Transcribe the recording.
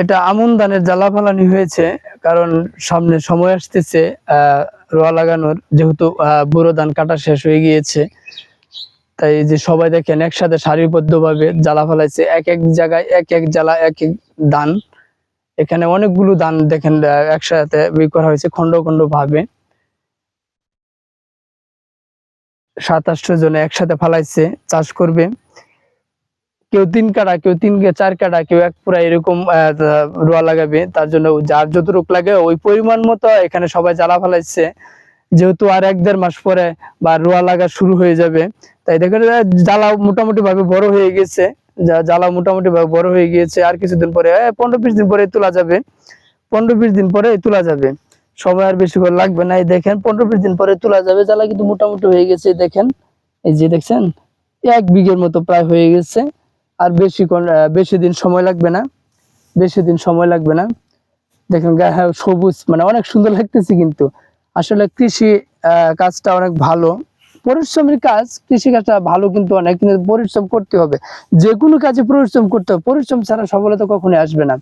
এটা আমন ধানের জ্বালা ফালানি হয়েছে, কারণ সামনে সময় আসতেছে রোয়া লাগানোর, যেহেতু বুড়ো ধান কাটা শেষ হয়ে গিয়েছে। তাই যে সবাই দেখেন, একসাথে সারিবদ্ধ ভাবে জ্বালা ফেলাইছে, এক এক জায়গায় এক এক জ্বালা, এক এক ধান। এখানে অনেকগুলো ধান দেখেন একসাথে ই করা হয়েছে খন্ড খন্ড ভাবে সাতাশটো জনে একসাথে ফালাইছে, চাষ করবে। কেউ তিন কাটা কেউ তিন চার কাটা কেউ এক পুরা এরকম রোয়া লাগাবে তার জন্য যার যতটুক লাগে ওই পরিমাণ মতো এখানে সবাই জ্বালা ফেলাইছে। যেহেতু আর এক দেড় মাস পরে বা রোয়া লাগা শুরু হয়ে যাবে তাই দেখেন আহ, জ্বালা মোটামুটি ভাবে বড় হয়ে গেছে। জ্বালা মোটামুটি ভাবে বড় হয়ে গিয়েছে। আর কিছুদিন পরে পনেরো বিশ দিন পরে তোলা যাবে। পনেরো বিশ দিন পরে তোলা যাবে। সময় আর বেশি করে লাগবে না। এই দেখেন পনেরো বিশ দিন পরে তোলা যাবে। জ্বালা কিন্তু মোটামুটি হয়ে গেছে দেখেন। এই যে দেখছেন এক বিঘের মতো প্রায় হয়ে গেছে। আর বেশি বেশি দিন সময় লাগবে না। বেশি দিন সময় লাগবে না। দেখেন হ্যাঁ, সবুজ মানে অনেক সুন্দর লাগতেছে কিন্তু। আসলে কৃষি কাজটা অনেক ভালো। পরিশ্রমের কাজ কৃষি কাজটা ভালো কিন্তু অনেক কিন্তু পরিশ্রম করতে হবে। যে কোনো কাজে পরিশ্রম করতে হবে। পরিশ্রম ছাড়া সফলতা কখনোই আসবে না।